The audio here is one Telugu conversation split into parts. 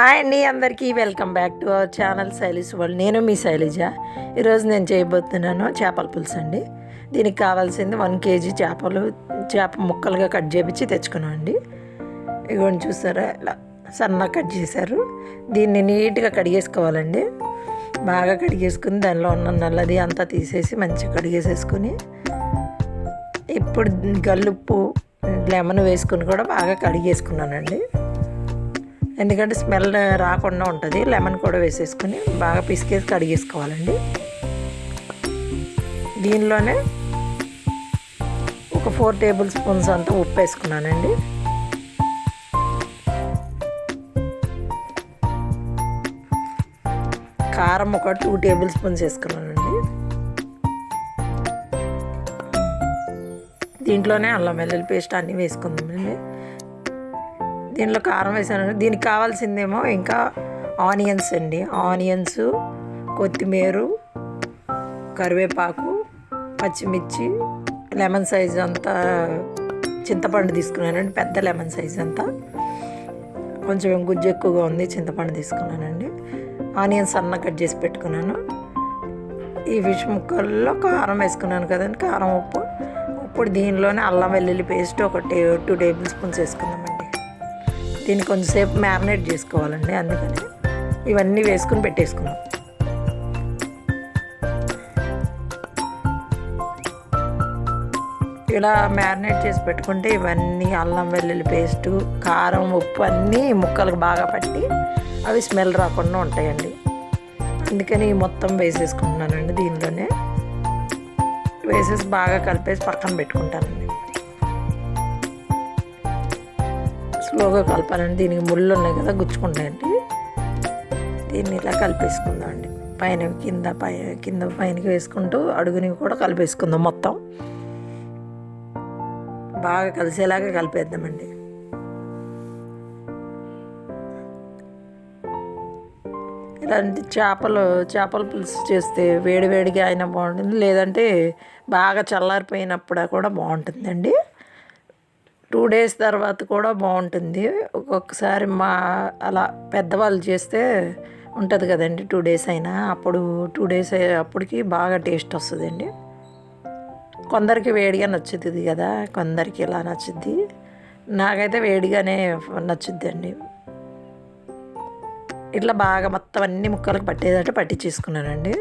హాయ్ అండి అందరికీ welcome back to our channel Shailish world. నేను మీ శైలిజ. ఈరోజు నేను చేయబోతున్నాను చేపల పులుసు అండి. దీనికి కావాల్సింది వన్ కేజీ చేపలు చేప ముక్కలుగా కట్ చేపించి తెచ్చుకున్నాం అండి. ఇగోండి చూసారా ఇలా సన్నగా కట్ చేశారు. దీన్ని నీట్గా కడిగేసుకోవాలండి బాగా కడిగేసుకుని దానిలో ఉన్న నల్లది అంతా తీసేసి మంచిగా కడిగేసేసుకుని ఇప్పుడు గల్లుప్పు లెమన్ వేసుకుని కూడా బాగా కడిగేసుకున్నానండి ఎందుకంటే స్మెల్ రాకుండా ఉంటుంది. లెమన్ కూడా వేసేసుకుని బాగా పిసికేసి కడిగేసుకోవాలండి. దీనిలోనే ఒక ఫోర్ టేబుల్ స్పూన్స్ అంతా ఉప్పు వేసుకున్నానండి. కారం ఒక టూ టేబుల్ స్పూన్స్ వేసుకున్నానండి. దీంట్లోనే అల్లం వెల్లుల్లి పేస్ట్ అన్నీ వేసుకుందామండి. దీనిలో కారం వేసాను. దీనికి కావాల్సిందేమో ఇంకా ఆనియన్స్ అండి. ఆనియన్స్ కొత్తిమీర కరివేపాకు పచ్చిమిర్చి లెమన్ సైజ్ అంతా చింతపండు తీసుకున్నానండి. పెద్ద లెమన్ సైజ్ అంతా. కొంచెం గుజ్జు ఎక్కువగా ఉంది చింతపండు తీసుకున్నానండి. ఆనియన్స్ అన్న కట్ చేసి పెట్టుకున్నాను. ఈ ఫిష్ ముక్కల్లో కారం వేసుకున్నాను కదండి కారం ఉప్పు. ఇప్పుడు దీనిలోనే అల్లం వెల్లుల్లి పేస్ట్ ఒక టే టూ టేబుల్ స్పూన్స్ వేసుకున్నామండి దీన్ని కొంచెంసేపు మ్యారినేట్ చేసుకోవాలండి అందుకని ఇవన్నీ వేసుకుని పెట్టేసుకున్నాం. ఇలా మ్యారినేట్ చేసి పెట్టుకుంటే ఇవన్నీ అల్లం వెల్లుల్లి పేస్టు కారం ఉప్పు అన్నీ ముక్కలకు బాగా పట్టి అవి స్మెల్ రాకుండా ఉంటాయండి. అందుకని మొత్తం వేసేసుకుంటున్నానండి దీనిలోనే. వేసేసి బాగా కలిపేసి పక్కన పెట్టుకుంటానండి. స్లోగా కలపాలండి. దీనికి ముళ్ళు ఉన్నాయి కదా గుచ్చుకుంటాయండి దీన్ని ఇలా కలిపేసుకుందాం అండి. పైన కింద పై కింద పైనకి వేసుకుంటూ అడుగుని కూడా కలిపేసుకుందాం మొత్తం. బాగా కలిసేలాగా కలిపేద్దామండి. ఇలాంటి చేపలు చేపల పులుసు చేస్తే వేడివేడిగా అయినా బాగుంటుంది. లేదంటే బాగా చల్లారిపోయినప్పుడు కూడా బాగుంటుందండి. టూ డేస్ తర్వాత కూడా బాగుంటుంది. ఒక్కొక్కసారి మా అలా పెద్దవాళ్ళు చేస్తే ఉంటుంది కదండి టూ డేస్ అయినా. అప్పుడు టూ డేస్ అప్పటికి బాగా టేస్ట్ వస్తుందండి. కొందరికి వేడిగా నచ్చుతుంది కదా కొందరికి ఇలా నచ్చుద్ది? నాకైతే వేడిగానే నచ్చుద్ది అండి ఇట్లా బాగా మొత్తం అన్ని ముక్కలకు పట్టేటట్టు పట్టించేసుకున్నానండి.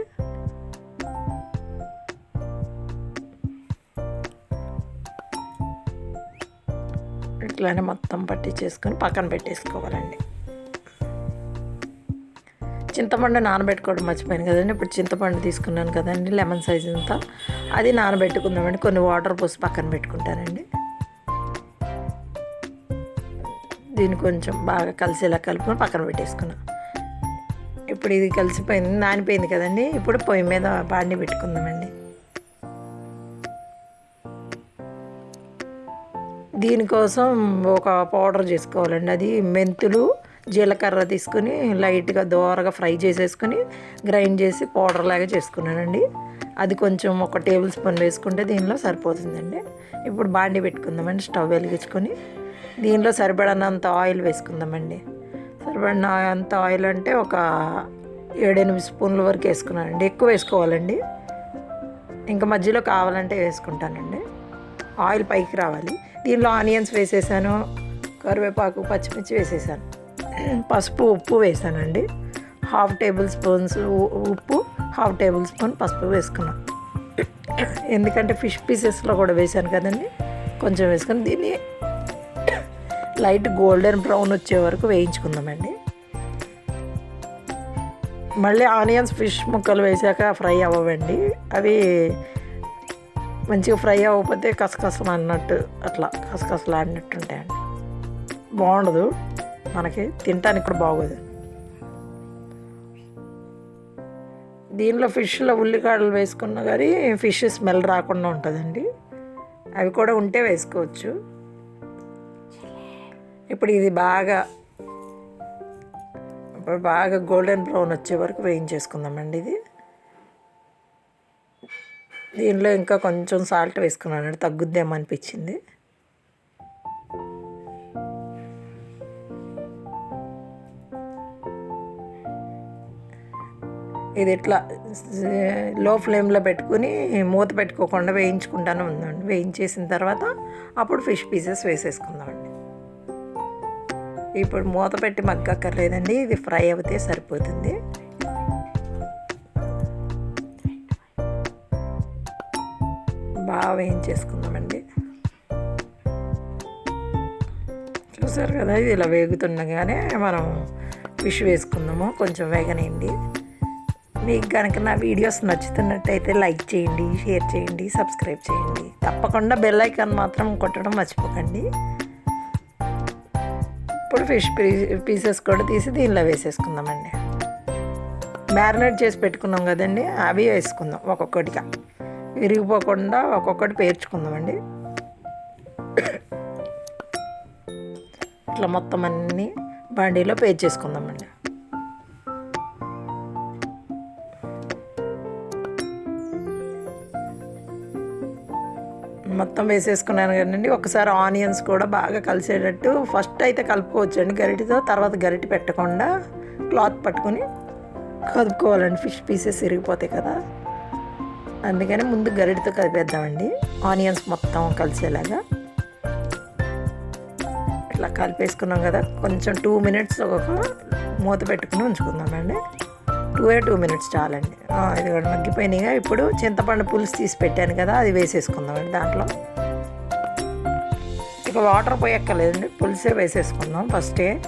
ఇట్లానే మొత్తం పట్టించేసుకొని పక్కన పెట్టేసుకోవాలండి. చింతపండు నానబెట్టుకోవడం మర్చిపోయాను కదండి. ఇప్పుడు చింతపండు తీసుకున్నాను కదండి లెమన్ సైజ్ అంతా. అది నానబెట్టుకుందామండి. కొన్ని వాటర్ పోసి పక్కన పెట్టుకుంటానండి. దీన్ని కొంచెం బాగా కలిసేలా కలుపుకొని పక్కన పెట్టేసుకున్నాం. ఇప్పుడు ఇది కలిసిపోయింది నానిపోయింది కదండి. ఇప్పుడు పొయ్యి మీద బాండి పెట్టుకుందామండి. దీనికోసం ఒక పౌడర్ చేసుకోవాలండి. అది మెంతులు జీలకర్ర తీసుకుని లైట్గా దోరగా ఫ్రై చేసేసుకుని గ్రైండ్ చేసి పౌడర్ లాగా చేసుకున్నానండి. అది కొంచెం ఒక టేబుల్ స్పూన్ వేసుకుంటే దీనిలో సరిపోతుందండి. ఇప్పుడు బాండి పెట్టుకుందామండి స్టవ్ వెలిగించుకొని. దీనిలో సరిపడనంత ఆయిల్ వేసుకుందామండి. సరిపడిన అంత ఆయిల్ అంటే ఒక ఏడెనిమిది స్పూన్ల వరకు వేసుకున్నానండి. ఎక్కువ వేసుకోవాలండి. ఇంకా మధ్యలో కావాలంటే వేసుకుంటానండి. ఆయిల్ పైకి రావాలి. దీనిలో ఆనియన్స్ వేసేసాను కరివేపాకు పచ్చిమిర్చి వేసేసాను. పసుపు ఉప్పు వేసానండి. హాఫ్ టేబుల్ స్పూన్స్ ఉప్పు హాఫ్ టేబుల్ స్పూన్ పసుపు వేసుకున్నాను ఎందుకంటే ఫిష్ పీసెస్లో కూడా వేసాను కదండి. కొంచెం వేసుకొని దీన్ని లైట్ గోల్డెన్ బ్రౌన్ వచ్చే వరకు వేయించుకుందామండి. మళ్ళీ ఆనియన్స్ ఫిష్ ముక్కలు వేసాక ఫ్రై అవ్వండి అవి మంచిగా ఫ్రై అవ్వకపోతే కసకసలు అన్నట్టు అట్లా కసకసలు ఆడినట్టు ఉంటాయండి బాగుండదు. మనకి తినటానికి కూడా బాగోదు. దీనిలో ఫిష్లో ఉల్లికాడలు వేసుకున్నా కానీ ఫిష్ స్మెల్ రాకుండా ఉంటుందండి. అవి కూడా ఉంటే వేసుకోవచ్చు. ఇప్పుడు ఇది బాగా ఇప్పుడు బాగా గోల్డెన్ బ్రౌన్ వచ్చే వరకు వేయించేసుకుందామండి ఇది. దీనిలో ఇంకా కొంచెం సాల్ట్ వేసుకున్నాను. తగ్గుద్దేమో అనిపించింది. ఇది ఇట్లా లో ఫ్లేమ్లో పెట్టుకుని మూత పెట్టుకోకుండా వేయించుకుంటానే ఉందండి. వేయించేసిన తర్వాత అప్పుడు ఫిష్ పీసెస్ వేసేసుకుందామండి. ఇప్పుడు మూత పెట్టి మగ్గక్కర్లేదండి. ఇది ఫ్రై అయితే సరిపోతుంది. బాగా వేయించేసుకుందామండి చూసారు కదా ఇది ఇలా వేగుతుండగానే మనం ఫిష్ వేసుకుందాము. కొంచెం వేగనేయండి. మీకు కనుక నా వీడియోస్ నచ్చుతున్నట్టయితే లైక్ చేయండి షేర్ చేయండి సబ్స్క్రైబ్ చేయండి. తప్పకుండా బెల్ ఐకాన్ మాత్రం కొట్టడం మర్చిపోకండి. ఇప్పుడు ఫిష్ పీసెస్ కూడా తీసి దీనిలో వేసేసుకుందామండి. మ్యారినేట్ చేసి పెట్టుకున్నాం కదండి అవి వేసుకుందాం ఒక్కొక్కటిగా. విరిగిపోకుండా ఒక్కొక్కటి పేర్చుకుందామండి. ఇట్లా మొత్తం అన్నీ బండిలో పేర్చేసుకుందామండి. మొత్తం వేసేసుకున్నాను కదండి. ఒకసారి ఆనియన్స్ కూడా బాగా కలిసేటట్టు ఫస్ట్ అయితే కలుపుకోవచ్చండి గరిటితో తర్వాత గరిటి పెట్టకుండా క్లాత్ పట్టుకొని కలుపుకోవాలండి ఫిష్ పీసెస్ ఇరిగిపోతాయి కదా. అందుకని ముందు గరిటతో కలిపేద్దామండి. ఆనియన్స్ మొత్తం కలిసేలాగా. ఇట్లా కలిపేసుకున్నాం కదా కొంచెం టూ మినిట్స్ ఒక మూత పెట్టుకుని ఉంచుకుందామండి. టూ ఏ టూ మినిట్స్ చాలండి. ఇది కూడా మగ్గిపోయినాయిగా. ఇప్పుడు చింతపండు పులుసు తీసి పెట్టాను కదా అది వేసేసుకుందామండి దాంట్లో. ఇక వాటర్ పోయక్కర్లేదండి పులుసే వేసేసుకుందాం ఫస్టే.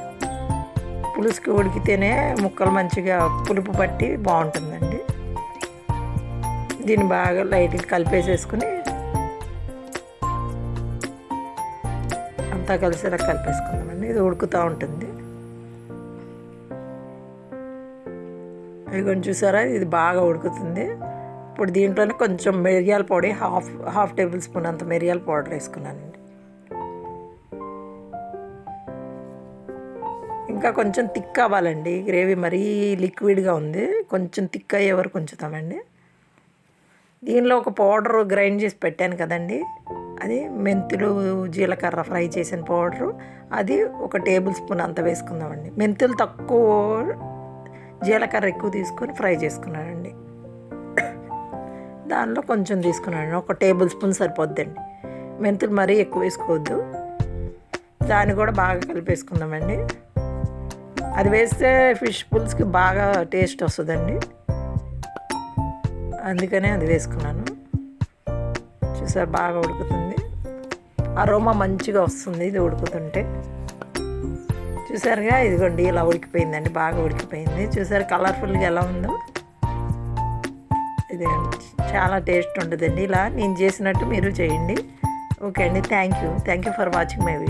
పులుసుకి ఉడికితేనే ముక్కలు మంచిగా పులుపు పట్టి బాగుంటుందండి. దీన్ని బాగా లైట్గా కలిపేసేసుకుని అంతా కలిసేలా కలిపేసుకుందామండి. ఇది ఉడుకుతూ ఉంటుంది. ఇది చూసారా ఇది బాగా ఉడుకుతుంది. ఇప్పుడు దీంట్లోనే కొంచెం మిరియాల పొడి హాఫ్ హాఫ్ టేబుల్ స్పూన్ అంత మిరియాల పౌడర్ వేసుకున్నానండి. ఇంకా కొంచెం థిక్ అవ్వాలండి. గ్రేవీ మరీ లిక్విడ్గా ఉంది. కొంచెం థిక్ అయ్యే వరకు ఉంచుతామండి. దీనిలో ఒక పౌడర్ గ్రైండ్ చేసి పెట్టాను కదండి. అది మెంతులు జీలకర్ర ఫ్రై చేసిన పౌడరు. అది ఒక టేబుల్ స్పూన్ అంత వేసుకుందామండి. మెంతులు తక్కువ జీలకర్ర ఎక్కువ తీసుకొని ఫ్రై చేసుకున్నానండి. దానిలో కొంచెం తీసుకున్నాను. ఒక టేబుల్ స్పూన్ సరిపోద్దండి. మెంతులు మరీ ఎక్కువ వేసుకోవద్దు. దాన్ని కూడా బాగా కలిపేసుకుందామండి. అది వేస్తే ఫిష్ పుల్స్కి బాగా టేస్ట్ వస్తుందండి. అందుకనే అది వేసుకున్నాను. చూసారు బాగా ఉడుకుతుంది. అరోమా మంచిగా వస్తుంది ఇది ఉడుకుతుంటే. చూసారుగా ఇదిగోండి ఇలా ఉడికిపోయిందండి బాగా ఉడికిపోయింది. చూసారు కలర్ఫుల్గా ఎలా ఉందో. ఇది చాలా టేస్ట్ ఉంటుందండి ఇలా. నేను చేసినట్టు మీరు చేయండి. ఓకే అండి thank you. Thank you for watching my video.